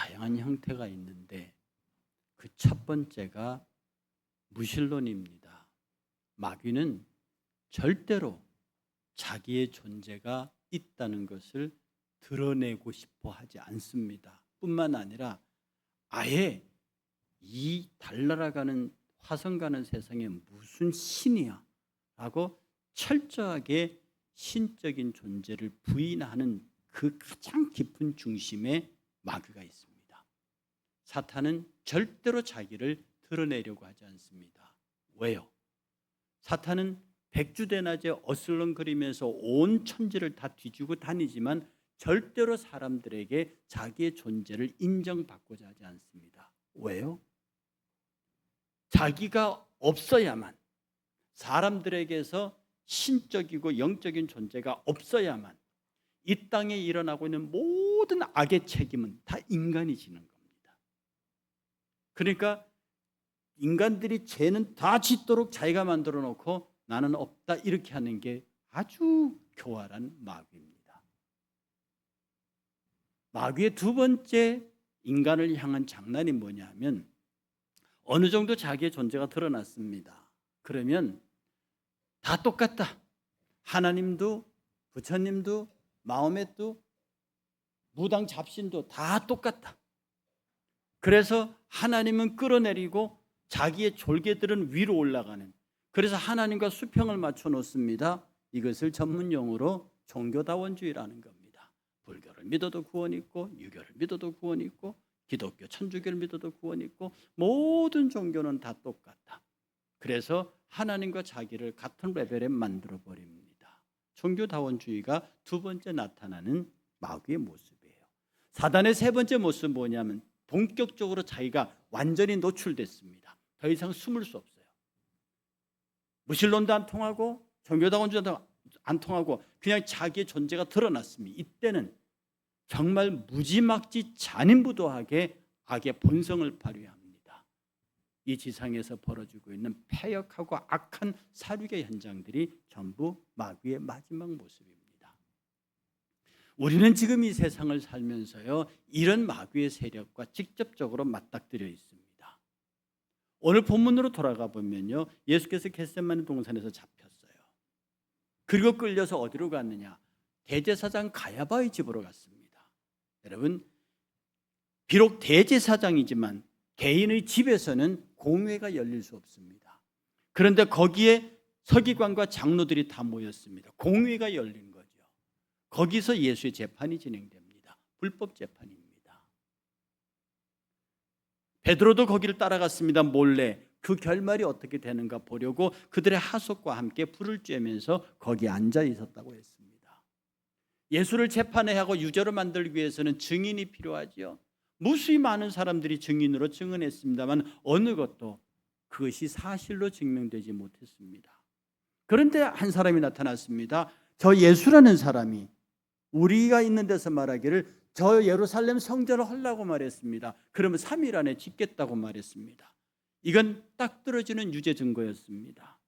다양한 형태가 있는데 그 첫 번째가 무신론입니다. 마귀는 절대로 자기의 존재가 있다는 것을 드러내고 싶어 하지 않습니다. 뿐만 아니라 아예 이 달나라가는 화성 가는 세상에 무슨 신이야 라고 철저하게 신적인 존재를 부인하는 그 가장 깊은 중심에 마귀가 있습니다. 사탄은 절대로 자기를 드러내려고 하지 않습니다. 왜요? 사탄은 백주대낮에 어슬렁거리면서 온 천지를 다 뒤지고 다니지만 절대로 사람들에게 자기의 존재를 인정받고자 하지 않습니다. 왜요? 자기가 없어야만 사람들에게서 신적이고 영적인 존재가 없어야만 이 땅에 일어나고 있는 모든 악의 책임은 다 인간이 지는 겁니다. 그러니까 인간들이 죄는 다 짓도록 자기가 만들어 놓고 나는 없다 이렇게 하는 게 아주 교활한 마귀입니다. 마귀의 두 번째 인간을 향한 장난이 뭐냐면 어느 정도 자기의 존재가 드러났습니다. 그러면 다 똑같다. 하나님도 부처님도 마음에도 무당 잡신도 다 똑같다. 그래서 하나님은 끌어내리고 자기의 졸개들은 위로 올라가는 그래서 하나님과 수평을 맞춰 놓습니다. 이것을 전문 용어로 종교다원주의라는 겁니다. 불교를 믿어도 구원 있고 유교를 믿어도 구원 있고 기독교 천주교를 믿어도 구원 있고 모든 종교는 다 똑같다. 그래서 하나님과 자기를 같은 레벨에 만들어 버립니다. 종교다원주의가 두 번째 나타나는 마귀의 모습이에요. 사단의 세 번째 모습은 뭐냐면 본격적으로 자기가 완전히 노출됐습니다. 더 이상 숨을 수 없어요. 무신론도 안 통하고 종교다원주의도 안 통하고 그냥 자기의 존재가 드러났습니다. 이때는 정말 무지막지 잔인부도하게 악의 본성을 발휘합니다. 이 지상에서 벌어지고 있는 폐역하고 악한 사륙의 현장들이 전부 마귀의 마지막 모습입니다. 우리는 지금 이 세상을 살면서요 이런 마귀의 세력과 직접적으로 맞닥뜨려 있습니다. 오늘 본문으로 돌아가 보면요 예수께서 겟세마네 동산에서 잡혔어요. 그리고 끌려서 어디로 갔느냐? 대제사장 가야바의 집으로 갔습니다. 여러분 비록 대제사장이지만 개인의 집에서는 공회가 열릴 수 없습니다. 그런데 거기에 서기관과 장로들이 다 모였습니다. 공회가 거죠. 거기서 예수의 재판이 진행됩니다. 불법 재판입니다. 베드로도 거기를 따라갔습니다. 몰래 그 결말이 어떻게 되는가 보려고 그들의 하속과 함께 불을 쬐면서 거기 앉아 있었다고 했습니다. 예수를 재판해야 하고 유죄로 만들기 위해서는 증인이 필요하지요. 무수히 많은 사람들이 증인으로 증언했습니다만 어느 것도 그것이 사실로 증명되지 못했습니다. 그런데 한 사람이 나타났습니다. 저 예수라는 사람이 우리가 있는 데서 말하기를 저 예루살렘 성전을 헐라고 말했습니다. 그러면 3일 안에 짓겠다고 말했습니다. 이건 딱 떨어지는 유죄 증거였습니다.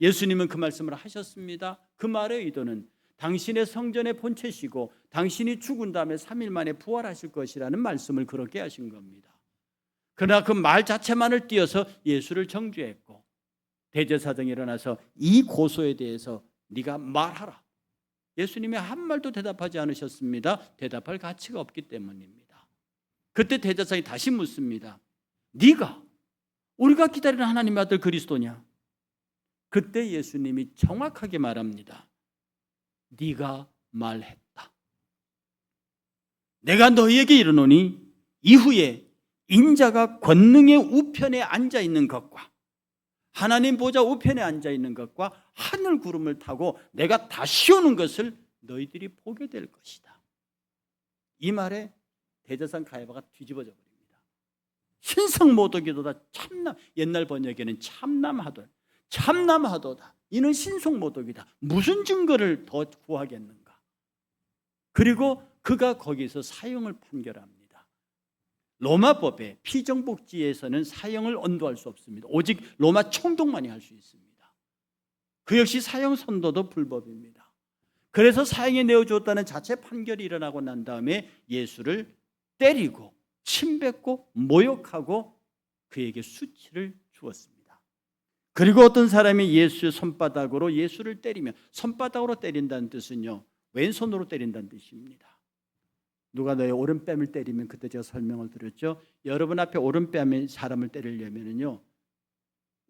예수님은 그 말씀을 하셨습니다. 그 말의 의도는 당신의 성전의 본체시고 당신이 죽은 다음에 3일 만에 부활하실 것이라는 말씀을 그렇게 하신 겁니다. 그러나 그 말 자체만을 띄어서 예수를 정죄했고 대제사장이 일어나서 이 고소에 대해서 네가 말하라. 예수님이 한 말도 대답하지 않으셨습니다. 대답할 가치가 없기 때문입니다. 그때 대제사장이 다시 묻습니다. 네가 우리가 기다리는 하나님의 아들 그리스도냐? 그때 예수님이 정확하게 말합니다. 네가 말했다. 내가 너희에게 이르노니 이후에 인자가 권능의 우편에 앉아 있는 것과 하나님 보좌 우편에 앉아 있는 것과 하늘 구름을 타고 내가 다시 오는 것을 너희들이 보게 될 것이다. 이 말에 대제상 가야바가 뒤집어져 버립니다. 신성 모독이도다 참남 옛날 번역에는 참남하도 참남하도다. 이는 신성 모독이다. 무슨 증거를 더 구하겠는가? 그리고 그가 거기서 사형을 판결합니다. 로마법에 피정복지에서는 사형을 언도할 수 없습니다. 오직 로마 총독만이 할 수 있습니다. 그 역시 사형 선도도 불법입니다. 그래서 사형에 내어 주었다는 자체 판결이 일어나고 난 다음에 예수를 때리고 침뱉고 모욕하고 그에게 수치를 주었습니다. 그리고 어떤 사람이 예수의 손바닥으로 예수를 때리면 손바닥으로 때린다는 뜻은요. 왼손으로 때린다는 뜻입니다. 누가 너의 오른뺨을 때리면 그때 제가 설명을 드렸죠. 여러분 앞에 오른뺨에 사람을 때리려면요.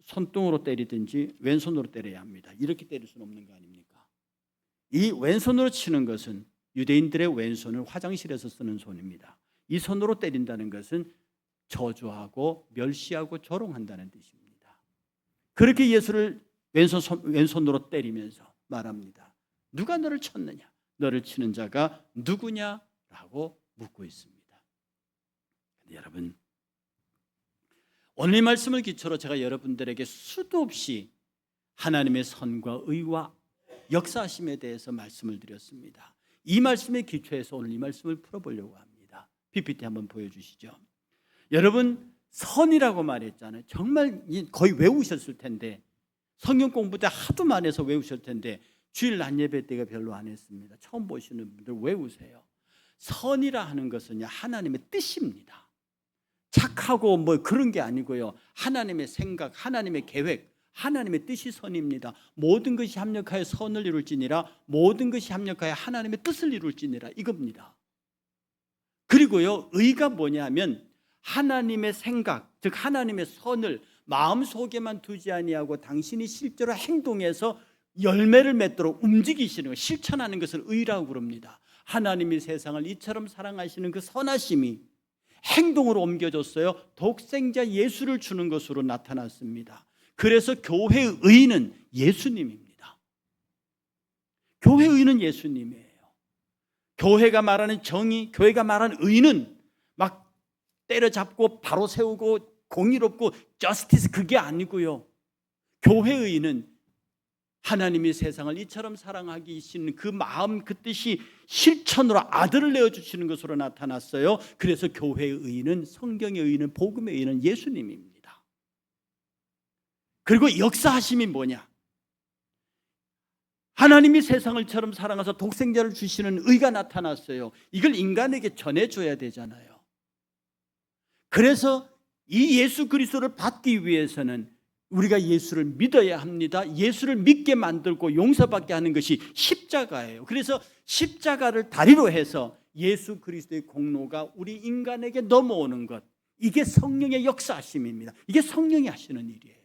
손등으로 때리든지 왼손으로 때려야 합니다. 이렇게 때릴 수는 없는 거 아닙니까? 이 왼손으로 치는 것은 유대인들의 왼손을 화장실에서 쓰는 손입니다. 이 손으로 때린다는 것은 저주하고 멸시하고 조롱한다는 뜻입니다. 그렇게 예수를 왼손 왼손으로 때리면서 말합니다. 누가 너를 쳤느냐? 너를 치는 자가 누구냐 라고 묻고 있습니다. 여러분 오늘 이 말씀을 기초로 제가 여러분들에게 수도 없이 하나님의 선과 의와 역사심에 대해서 말씀을 드렸습니다. 이 말씀의 기초에서 오늘 이 말씀을 풀어보려고 합니다. PPT 한번 보여주시죠. 여러분 선이라고 말했잖아요. 정말 거의 외우셨을 텐데 성경 공부 때 하도 많이 해서 외우셨을 텐데 주일 낮 예배 때가 별로 안 했습니다. 처음 보시는 분들 외우세요. 선이라 하는 것은 하나님의 뜻입니다. 착하고 뭐 그런 게 아니고요. 하나님의 생각, 하나님의 계획, 하나님의 뜻이 선입니다. 모든 것이 합력하여 선을 이룰지니라 모든 것이 합력하여 하나님의 뜻을 이룰지니라 이겁니다. 그리고요. 의가 뭐냐면 하나님의 생각, 즉 하나님의 선을 마음속에만 두지 아니하고 당신이 실제로 행동해서 열매를 맺도록 움직이시는 것, 실천하는 것을 의라고 부릅니다. 하나님이 세상을 이처럼 사랑하시는 그 선하심이 행동으로 옮겨졌어요. 독생자 예수를 주는 것으로 나타났습니다. 그래서 교회의 의는 예수님입니다. 교회의 의는 예수님이에요. 교회가 말하는 정의, 교회가 말하는 의는 막 때려잡고 바로 세우고 공의롭고 저스티스 그게 아니고요. 교회의 의는 하나님이 세상을 이처럼 사랑하기 시는 그 마음 그 뜻이 실천으로 아들을 내어 주시는 것으로 나타났어요. 그래서 교회의 의는 성경의 의는 복음의 의는 예수님입니다. 그리고 역사하심이 뭐냐? 하나님이 세상을처럼 사랑해서 독생자를 주시는 의가 나타났어요. 이걸 인간에게 전해 줘야 되잖아요. 그래서 이 예수 그리스도를 받기 위해서는 우리가 예수를 믿어야 합니다. 예수를 믿게 만들고 용서받게 하는 것이 십자가예요. 그래서 십자가를 다리로 해서 예수 그리스도의 공로가 우리 인간에게 넘어오는 것. 이게 성령의 역사하심입니다. 이게 성령이 하시는 일이에요.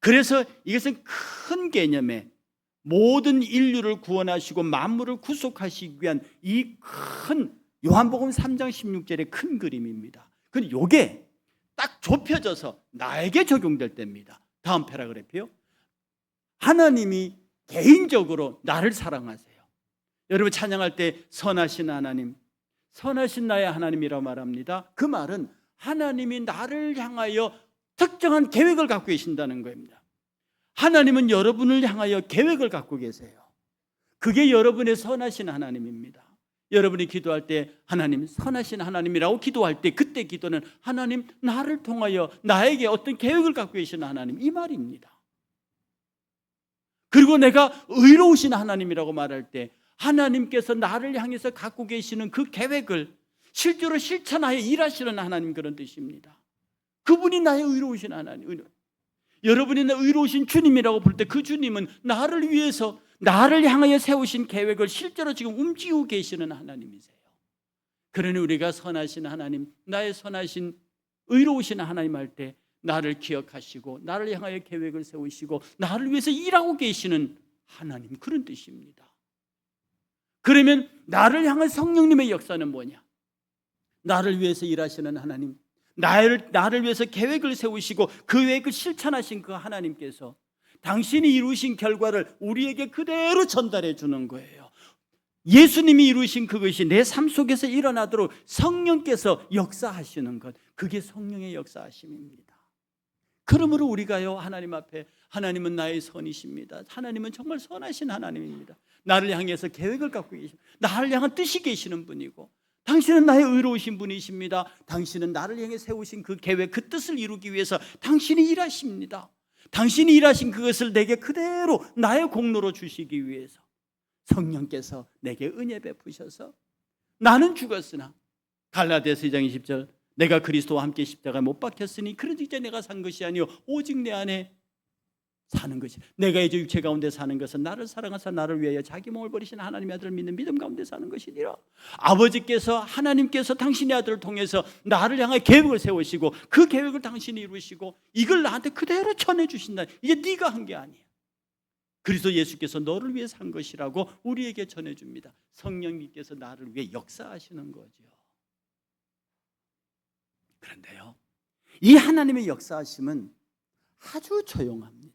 그래서 이것은 큰 개념에 모든 인류를 구원하시고 만물을 구속하시기 위한 이 큰 요한복음 3장 16절의 큰 그림입니다. 근데 요게 딱 좁혀져서 나에게 적용될 때입니다. 다음 패러그래프요. 하나님이 개인적으로 나를 사랑하세요. 여러분 찬양할 때 선하신 하나님, 선하신 나의 하나님이라고 말합니다. 그 말은 하나님이 나를 향하여 특정한 계획을 갖고 계신다는 겁니다. 하나님은 여러분을 향하여 계획을 갖고 계세요. 그게 여러분의 선하신 하나님입니다. 여러분이 기도할 때 하나님 선하신 하나님이라고 기도할 때 그때 기도는 하나님 나를 통하여 나에게 어떤 계획을 갖고 계시는 하나님 이 말입니다. 그리고 내가 의로우신 하나님이라고 말할 때 하나님께서 나를 향해서 갖고 계시는 그 계획을 실제로 실천하여 일하시는 하나님 그런 뜻입니다. 그분이 나의 의로우신 하나님. 여러분이 나 의로우신 주님이라고 볼 때 그 주님은 나를 위해서 나를 향하여 세우신 계획을 실제로 지금 움직이고 계시는 하나님이세요. 그러니 우리가 선하신 하나님, 나의 선하신 의로우신 하나님 할 때 나를 기억하시고 나를 향하여 계획을 세우시고 나를 위해서 일하고 계시는 하나님 그런 뜻입니다. 그러면 나를 향한 성령님의 역사는 뭐냐? 나를 위해서 일하시는 하나님, 나를, 나를 위해서 계획을 세우시고 그 계획을 실천하신 그 하나님께서 당신이 이루신 결과를 우리에게 그대로 전달해 주는 거예요. 예수님이 이루신 그것이 내 삶 속에서 일어나도록 성령께서 역사하시는 것. 그게 성령의 역사하심입니다. 그러므로 우리가요, 하나님 앞에 하나님은 나의 선이십니다. 하나님은 정말 선하신 하나님입니다. 나를 향해서 계획을 갖고 계십니다. 나를 향한 뜻이 계시는 분이고, 당신은 나의 의로우신 분이십니다. 당신은 나를 향해 세우신 그 계획, 그 뜻을 이루기 위해서 당신이 일하십니다. 당신이 일하신 그것을 내게 그대로 나의 공로로 주시기 위해서 성령께서 내게 은혜 베푸셔서 나는 죽었으나 갈라디아서 2장 20절 내가 그리스도와 함께 십자가에 못 박혔으니 그러지 이제 내가 산 것이 아니요 오직 내 안에 사는 것이 내가 이제 육체 가운데 사는 것은 나를 사랑하사 나를 위하여 자기 몸을 버리신 하나님의 아들을 믿는 믿음 가운데 사는 것이니라. 아버지께서 하나님께서 당신의 아들을 통해서 나를 향해 계획을 세우시고 그 계획을 당신이 이루시고 이걸 나한테 그대로 전해 주신다. 이게 네가 한 게 아니야. 그리스도 예수께서 너를 위해 산 것이라고 우리에게 전해 줍니다. 성령님께서 나를 위해 역사하시는 거죠. 그런데요 이 하나님의 역사하심은 아주 조용합니다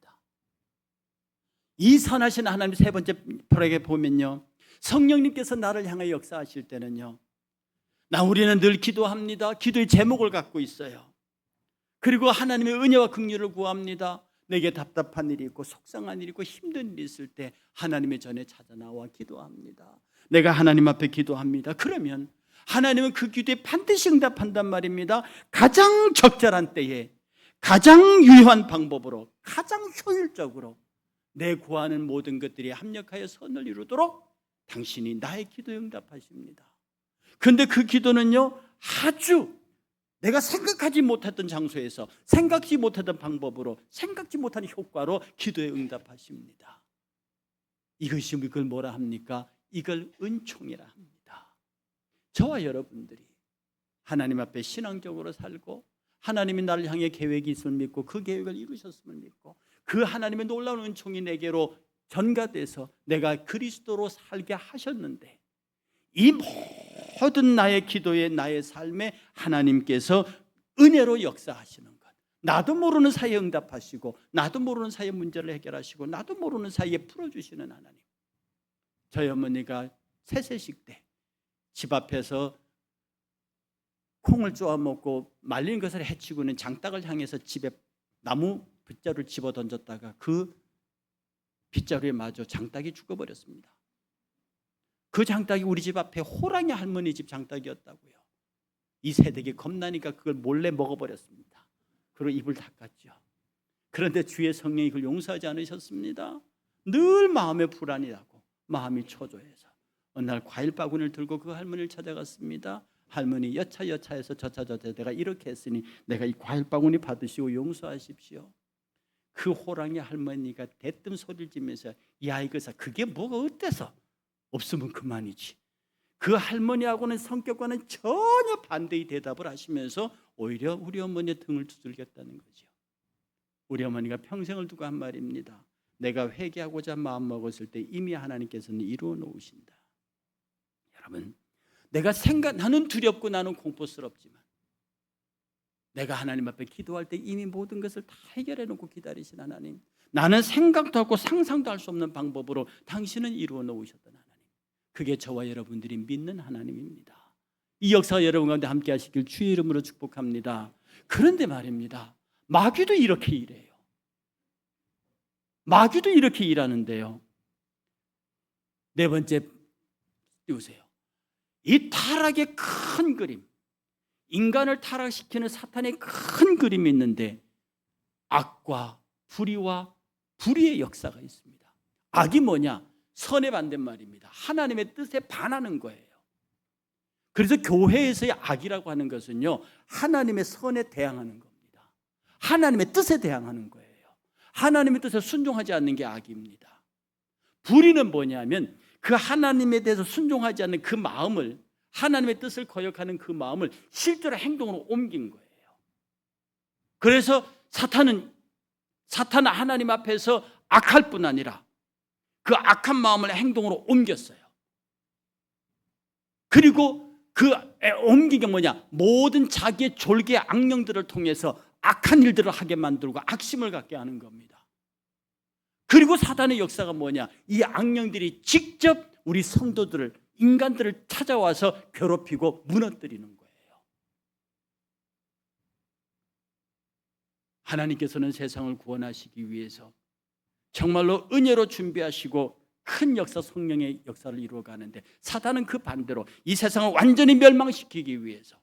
이 선하신 하나님 세 번째 표락에 보면요. 성령님께서 나를 향해 역사하실 때는요. 나 우리는 늘 기도합니다. 기도의 제목을 갖고 있어요. 그리고 하나님의 은혜와 긍휼을 구합니다. 내게 답답한 일이 있고 속상한 일이 있고 힘든 일이 있을 때 하나님의 전에 찾아 나와 기도합니다. 내가 하나님 앞에 기도합니다. 그러면 하나님은 그 기도에 반드시 응답한단 말입니다. 가장 적절한 때에 가장 유효한 방법으로 가장 효율적으로 내 구하는 모든 것들이 합력하여 선을 이루도록 당신이 나의 기도에 응답하십니다. 근데 그 기도는요, 아주 내가 생각하지 못했던 장소에서 생각지 못했던 방법으로 생각지 못한 효과로 기도에 응답하십니다. 이것이 이걸 뭐라 합니까? 이걸 은총이라 합니다. 저와 여러분들이 하나님 앞에 신앙적으로 살고 하나님이 나를 향해 계획이 있음을 믿고 그 계획을 이루셨음을 믿고 그 하나님의 놀라운 은총이 내게로 전가돼서 내가 그리스도로 살게 하셨는데 이 모든 나의 기도에 나의 삶에 하나님께서 은혜로 역사하시는 것. 나도 모르는 사이에 응답하시고 나도 모르는 사이에 문제를 해결하시고 나도 모르는 사이에 풀어주시는 하나님. 저희 어머니가 세세식 때 집 앞에서 콩을 쪼아 먹고 말린 것을 해치고는 장닭을 향해서 집에 나무 빗자루를 집어 던졌다가 그 빗자루에 맞아 장닭이 죽어버렸습니다. 그 장닭이 우리 집 앞에 호랑이 할머니 집 장닭이었다고요. 이 세대기 겁나니까 그걸 몰래 먹어버렸습니다. 그리고 입을 닦았죠. 그런데 주의 성령이 그걸 용서하지 않으셨습니다. 늘 마음에 불안이 나고 마음이 초조해서 어느 날 과일 바구니를 들고 그 할머니를 찾아갔습니다. 할머니 여차 여차해서 저차 저차 내가 이렇게 했으니 내가 이 과일 바구니 받으시고 용서하십시오. 그 호랑이 할머니가 대뜸 소리를 지면서 야 이거 사 그게 뭐가 어때서 없으면 그만이지. 그 할머니하고는 성격과는 전혀 반대의 대답을 하시면서 오히려 우리 어머니의 등을 두들겼다는 거죠. 우리 어머니가 평생을 두고 한 말입니다. 내가 회개하고자 마음 먹었을 때 이미 하나님께서는 이루어 놓으신다. 여러분, 내가 생각 나는 두렵고 나는 공포스럽지만 내가 하나님 앞에 기도할 때 이미 모든 것을 다 해결해 놓고 기다리신 하나님. 나는 생각도 하고 상상도 할 수 없는 방법으로 당신은 이루어 놓으셨던 하나님. 그게 저와 여러분들이 믿는 하나님입니다. 이 역사 여러분 가운데 함께 하시길 주의 이름으로 축복합니다. 그런데 말입니다. 마귀도 이렇게 일해요. 마귀도 이렇게 일하는데요. 네 번째 띄우세요. 이 타락의 큰 그림. 인간을 타락시키는 사탄의 큰 그림이 있는데 악과 불의와 불의의 역사가 있습니다. 악이 뭐냐? 선의 반대말입니다. 하나님의 뜻에 반하는 거예요. 그래서 교회에서의 악이라고 하는 것은요, 하나님의 선에 대항하는 겁니다. 하나님의 뜻에 대항하는 거예요. 하나님의 뜻에 순종하지 않는 게 악입니다. 불의는 뭐냐면 그 하나님에 대해서 순종하지 않는 그 마음을 하나님의 뜻을 거역하는 그 마음을 실제로 행동으로 옮긴 거예요. 그래서 사탄은 사탄은 하나님 앞에서 악할 뿐 아니라 그 악한 마음을 행동으로 옮겼어요. 그리고 그 옮긴 게 뭐냐? 모든 자기의 졸개 악령들을 통해서 악한 일들을 하게 만들고 악심을 갖게 하는 겁니다. 그리고 사단의 역사가 뭐냐? 이 악령들이 직접 우리 성도들을 인간들을 찾아와서 괴롭히고 무너뜨리는 거예요. 하나님께서는 세상을 구원하시기 위해서 정말로 은혜로 준비하시고 큰 역사 성령의 역사를 이루어 가는데 사단은 그 반대로 이 세상을 완전히 멸망시키기 위해서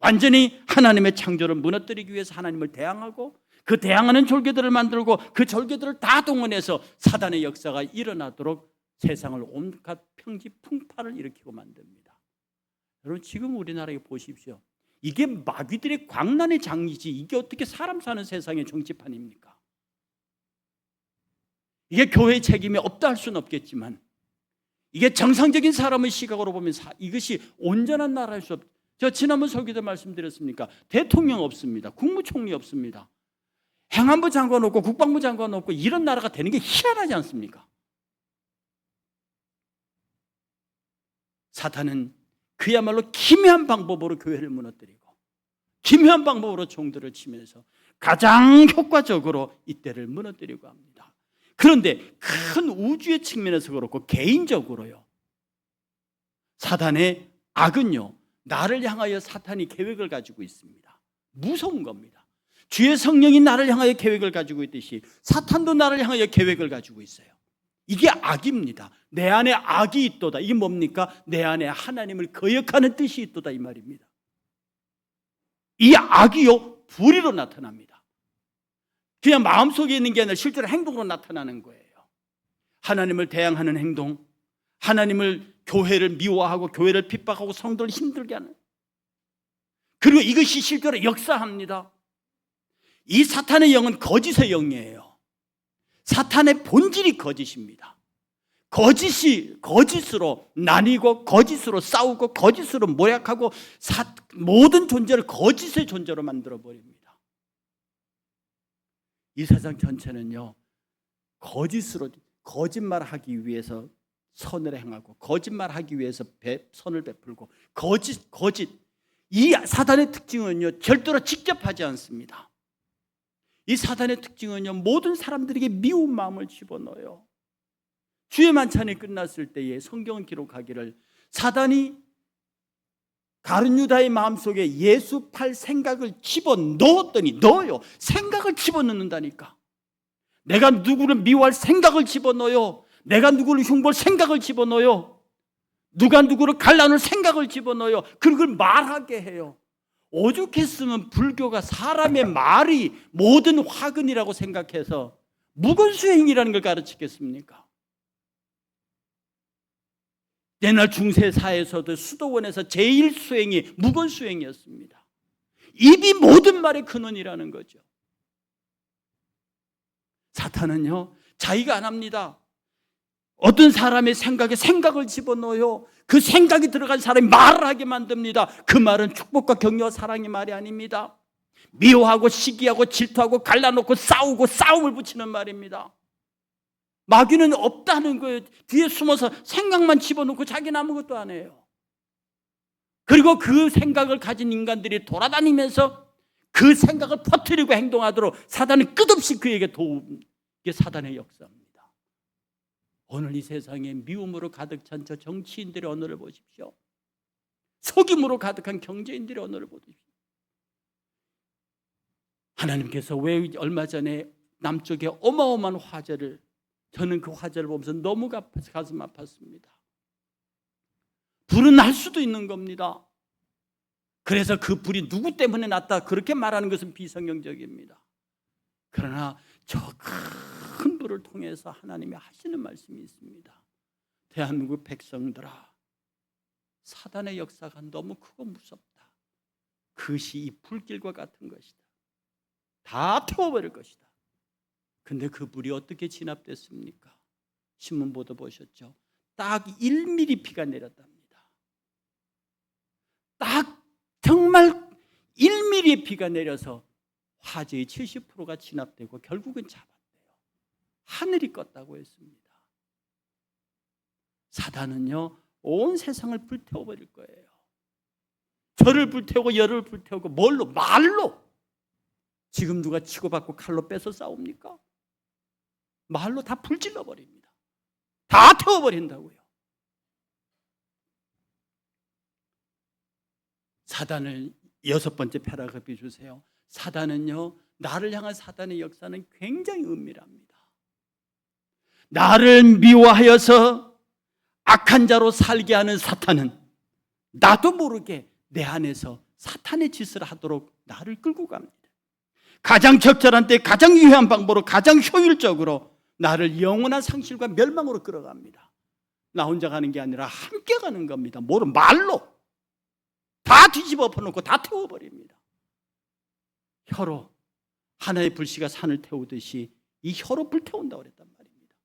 완전히 하나님의 창조를 무너뜨리기 위해서 하나님을 대항하고 그 대항하는 졸개들을 만들고 그 졸개들을 다 동원해서 사단의 역사가 일어나도록 세상을 온갖 평지 풍파를 일으키고 만듭니다. 여러분 지금 우리나라에 보십시오. 이게 마귀들의 광란의 장이지 이게 어떻게 사람 사는 세상의 정치판입니까? 이게 교회의 책임이 없다 할 수는 없겠지만 이게 정상적인 사람의 시각으로 보면 사- 이것이 온전한 나라일 수 없. 저 지난번 설교도 말씀드렸습니까? 대통령 없습니다. 국무총리 없습니다. 행안부 장관 없고 국방부 장관 없고 이런 나라가 되는 게 희한하지 않습니까? 사탄은 그야말로 기묘한 방법으로 교회를 무너뜨리고 기묘한 방법으로 종들을 치면서 가장 효과적으로 이때를 무너뜨리고 합니다. 그런데 큰 우주의 측면에서 그렇고 개인적으로요. 사탄의 악은요. 나를 향하여 사탄이 계획을 가지고 있습니다. 무서운 겁니다. 주의 성령이 나를 향하여 계획을 가지고 있듯이 사탄도 나를 향하여 계획을 가지고 있어요. 이게 악입니다. 내 안에 악이 있도다. 이게 뭡니까? 내 안에 하나님을 거역하는 뜻이 있도다 이 말입니다. 이 악이요 불의로 나타납니다. 그냥 마음속에 있는 게 아니라 실제로 행동으로 나타나는 거예요. 하나님을 대항하는 행동, 하나님을 교회를 미워하고 교회를 핍박하고 성도를 힘들게 하는 그리고 이것이 실제로 역사합니다. 이 사탄의 영은 거짓의 영이에요. 사탄의 본질이 거짓입니다. 거짓이 거짓으로 나뉘고 거짓으로 싸우고 거짓으로 모략하고 사- 모든 존재를 거짓의 존재로 만들어 버립니다. 이 세상 전체는요 거짓으로 거짓말하기 위해서 선을 행하고 거짓말하기 위해서 배, 선을 베풀고 거짓 거짓 이 사단의 특징은요 절대로 직접 하지 않습니다. 이 사단의 특징은요 모든 사람들에게 미운 마음을 집어넣어요. 주의 만찬이 끝났을 때에 성경은 기록하기를 사단이 가룟 유다의 마음속에 예수 팔 생각을 집어 넣었더니 넣어요. 생각을 집어 넣는다니까. 내가 누구를 미워할 생각을 집어 넣어요. 내가 누구를 흉볼 생각을 집어 넣어요. 누가 누구를 갈라놓을 생각을 집어 넣어요. 그걸 말하게 해요. 오죽했으면 불교가 사람의 말이 모든 화근이라고 생각해서 무건수행이라는 걸 가르치겠습니까? 옛날 중세사에서도 수도원에서 제일 수행이 무건수행이었습니다. 입이 모든 말의 근원이라는 거죠. 사탄은요, 자기가 안 합니다. 어떤 사람의 생각에 생각을 집어넣어요. 그 생각이 들어간 사람이 말을 하게 만듭니다. 그 말은 축복과 격려와 사랑의 말이 아닙니다. 미워하고 시기하고 질투하고 갈라놓고 싸우고 싸움을 붙이는 말입니다. 마귀는 없다는 거예요. 뒤에 숨어서 생각만 집어넣고 자기는 아무것도 안 해요. 그리고 그 생각을 가진 인간들이 돌아다니면서 그 생각을 퍼뜨리고 행동하도록 사단은 끝없이 그에게 도움. 이게 사단의 역사입니다. 오늘 이 세상에 미움으로 가득 찬 저 정치인들의 언어를 보십시오. 속임으로 가득한 경제인들의 언어를 보십시오. 하나님께서 왜 얼마 전에 남쪽에 어마어마한 화재를 저는 그 화재를 보면서 너무 가슴 아팠습니다. 불은 날 수도 있는 겁니다. 그래서 그 불이 누구 때문에 났다 그렇게 말하는 것은 비성경적입니다. 그러나 저 큰 불을 통해서 하나님이 하시는 말씀이 있습니다. 대한민국 백성들아, 사단의 역사가 너무 크고 무섭다. 그것이 이 불길과 같은 것이다. 다 태워버릴 것이다. 근데 그 불이 어떻게 진압됐습니까? 신문 보도 보셨죠? 딱 1mm 피가 내렸답니다. 딱 정말 1mm의 피가 내려서 화재의 70%가 진압되고 결국은 잡았대요. 하늘이 껐다고 했습니다. 사단은요, 온 세상을 불태워버릴 거예요. 저를 불태우고 열을 불태우고 뭘로? 말로. 지금 누가 치고받고 칼로 빼서 싸웁니까? 말로 다 불질러 버립니다. 다 태워버린다고요. 사단을 여섯 번째 패러그래프 주세요. 사단은요, 나를 향한 사단의 역사는 굉장히 은밀합니다. 나를 미워하여서 악한 자로 살게 하는 사탄은 나도 모르게 내 안에서 사탄의 짓을 하도록 나를 끌고 갑니다. 가장 적절한 때 가장 유효한 방법으로 가장 효율적으로 나를 영원한 상실과 멸망으로 끌어갑니다. 나 혼자 가는 게 아니라 함께 가는 겁니다. 뭐로 말로 다 뒤집어 엎어놓고 다 태워버립니다. 혀로 하나의 불씨가 산을 태우듯이 이 혀로 불태운다고 그랬단 말입니다.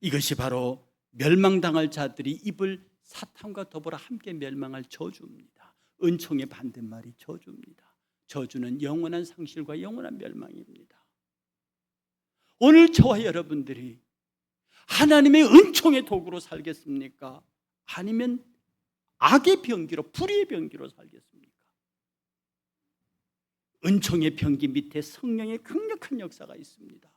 이것이 바로 멸망당할 자들이 입을 사탄과 더불어 함께 멸망할 저주입니다. 은총의 반대말이 저주입니다. 저주는 영원한 상실과 영원한 멸망입니다. 오늘 저와 여러분들이 하나님의 은총의 도구로 살겠습니까? 아니면 악의 병기로 불의의 병기로 살겠습니까? 은총의 병기 밑에 성령의 강력한 역사가 있습니다.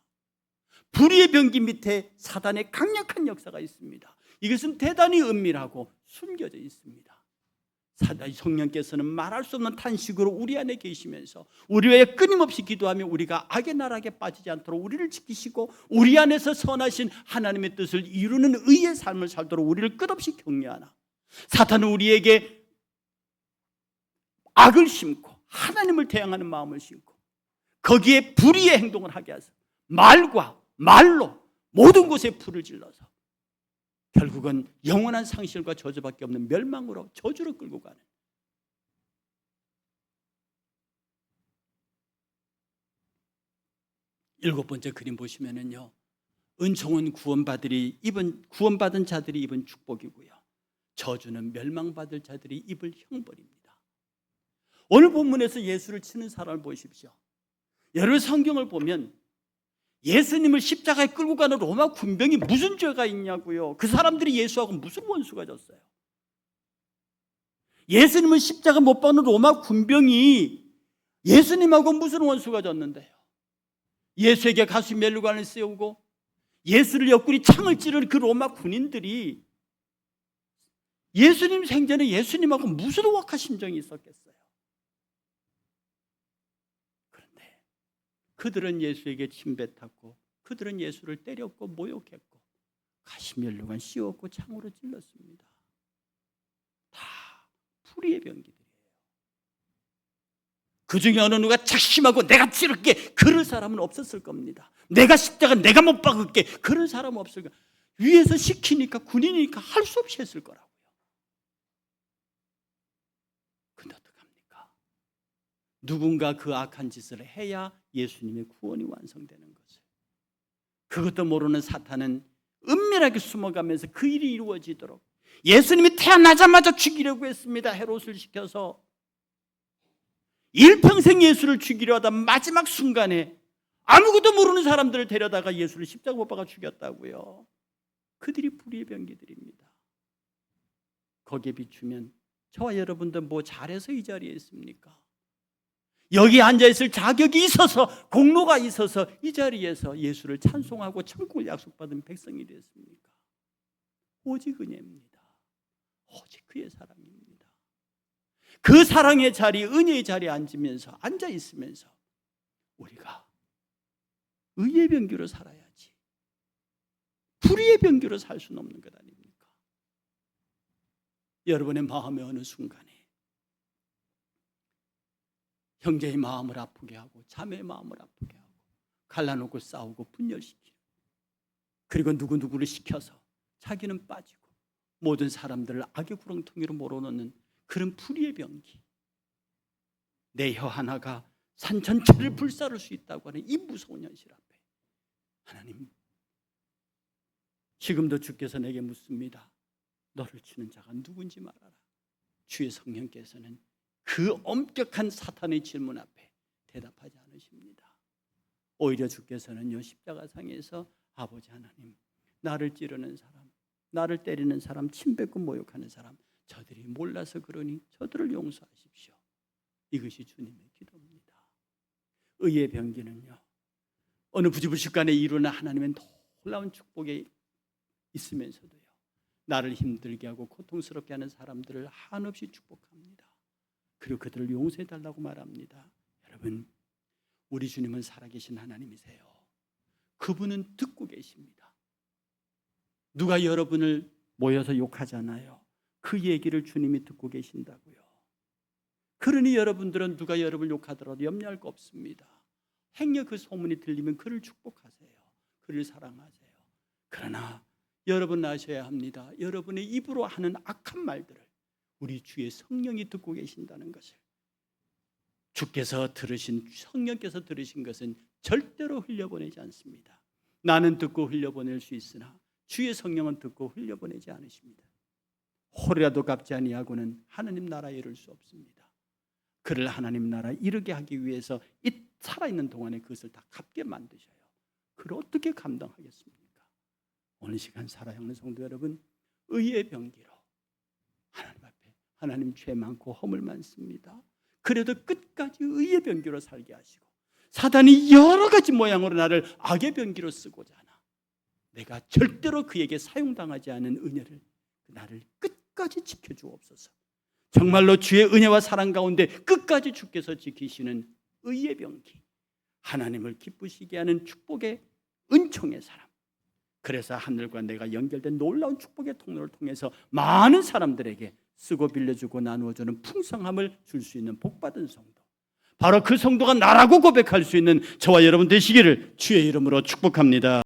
불의의 병기 밑에 사단의 강력한 역사가 있습니다. 이것은 대단히 은밀하고 숨겨져 있습니다. 사단 성령께서는 말할 수 없는 탄식으로 우리 안에 계시면서 우리의 끊임없이 기도하며 우리가 악의 나락에 빠지지 않도록 우리를 지키시고 우리 안에서 선하신 하나님의 뜻을 이루는 의의 삶을 살도록 우리를 끝없이 격려하나 사탄은 우리에게 악을 심고 하나님을 대항하는 마음을 심고 거기에 불의의 행동을 하게 하서 말과 말로 모든 곳에 불을 질러서 결국은 영원한 상실과 저주밖에 없는 멸망으로 저주로 끌고 가는 일곱 번째 그림 보시면은요 은총은 구원받으리 입은 구원받은 자들이 입은 축복이고요 저주는 멸망받을 자들이 입을 형벌입니다 오늘 본문에서 예수를 치는 사람을 보십시오 여러 성경을 보면 예수님을 십자가에 끌고 가는 로마 군병이 무슨 죄가 있냐고요. 그 사람들이 예수하고 무슨 원수가 졌어요. 예수님을 십자가 못 박는 로마 군병이 예수님하고 무슨 원수가 졌는데요. 예수에게 가수 멜루관을 세우고 예수를 옆구리 창을 찌르는 그 로마 군인들이 예수님 생전에 예수님하고 무슨 옥화 심정이 있었겠어요. 그들은 예수에게 침뱉었고 그들은 예수를 때렸고 모욕했고 가시멜로만 씌웠고 창으로 찔렀습니다. 다 불의의 병기들이에요. 그 중에 어느 누가 작심하고 내가 찌를게 그럴 사람은 없었을 겁니다. 내가 십자가 내가 못 박을게 그런 사람 없을 거. 위에서 시키니까 군인이니까 할 수 없이 했을 거라고요. 근데 어떡합니까? 누군가 그 악한 짓을 해야 예수님의 구원이 완성되는 것을. 그것도 모르는 사탄은 은밀하게 숨어가면서 그 일이 이루어지도록 예수님이 태어나자마자 죽이려고 했습니다. 헤롯을 시켜서 일평생 예수를 죽이려 하다 마지막 순간에 아무것도 모르는 사람들을 데려다가 예수를 십자가 못 박아 죽였다고요. 그들이 불의의 병기들입니다. 거기에 비추면 저와 여러분들 뭐 잘해서 이 자리에 있습니까? 여기 앉아 있을 자격이 있어서 공로가 있어서 이 자리에서 예수를 찬송하고 천국을 약속받은 백성이 되었습니까? 오직 은혜입니다. 오직 그의 사랑입니다. 그 사랑의 자리, 은혜의 자리에 앉으면서 앉아 있으면서 우리가 의의 병기로 살아야지. 불의의 병기로 살 수는 없는 것 아닙니까? 여러분의 마음의 어느 순간에 형제의 마음을 아프게 하고 자매의 마음을 아프게 하고 갈라놓고 싸우고 분열시키고 그리고 누구누구를 시켜서 자기는 빠지고 모든 사람들을 악의 구렁텅이로 몰아넣는 그런 불의의 병기. 내 혀 하나가 산 전체를 불사를 수 있다고 하는 이 무서운 현실 앞에 하나님 지금도 주께서 내게 묻습니다. 너를 치는 자가 누군지 말하라. 주의 성령께서는 그 엄격한 사탄의 질문 앞에 대답하지 않으십니다. 오히려 주께서는요 십자가상에서 아버지 하나님 나를 찌르는 사람, 나를 때리는 사람, 침뱉고 모욕하는 사람 저들이 몰라서 그러니 저들을 용서하십시오. 이것이 주님의 기도입니다. 의의 병기는요 어느 부지불식간에 이루는 하나님의 놀라운 축복에 있으면서도요 나를 힘들게 하고 고통스럽게 하는 사람들을 한없이 축복합니다. 그리고 그들을 용서해 달라고 말합니다. 여러분, 우리 주님은 살아계신 하나님이세요. 그분은 듣고 계십니다. 누가 여러분을 모여서 욕하잖아요. 그 얘기를 주님이 듣고 계신다고요. 그러니 여러분들은 누가 여러분을 욕하더라도 염려할 거 없습니다. 행여 그 소문이 들리면 그를 축복하세요. 그를 사랑하세요. 그러나 여러분 아셔야 합니다. 여러분의 입으로 하는 악한 말들을 우리 주의 성령이 듣고 계신다는 것을 주께서 들으신 성령께서 들으신 것은 절대로 흘려보내지 않습니다. 나는 듣고 흘려보낼 수 있으나 주의 성령은 듣고 흘려보내지 않으십니다. 홀이라도 갚지 아니하고는 하나님 나라에 이를 수 없습니다. 그를 하나님 나라에 이르게 하기 위해서 이 살아있는 동안에 그것을 다 갚게 만드셔요. 그걸 어떻게 감당하겠습니까? 오늘 시간 살아가는 성도 여러분, 의의 병기로 하나님 하나님 죄 많고 허물 많습니다. 그래도 끝까지 의의 병기로 살게 하시고 사단이 여러 가지 모양으로 나를 악의 병기로 쓰고자 하나 내가 절대로 그에게 사용당하지 않은 은혜를 나를 끝까지 지켜주옵소서. 정말로 주의 은혜와 사랑 가운데 끝까지 주께서 지키시는 의의 병기, 하나님을 기쁘시게 하는 축복의 은총의 사람. 그래서 하늘과 내가 연결된 놀라운 축복의 통로를 통해서 많은 사람들에게 쓰고 빌려주고 나누어주는 풍성함을 줄 수 있는 복받은 성도. 바로 그 성도가 나라고 고백할 수 있는 저와 여러분 되시기를 주의 이름으로 축복합니다.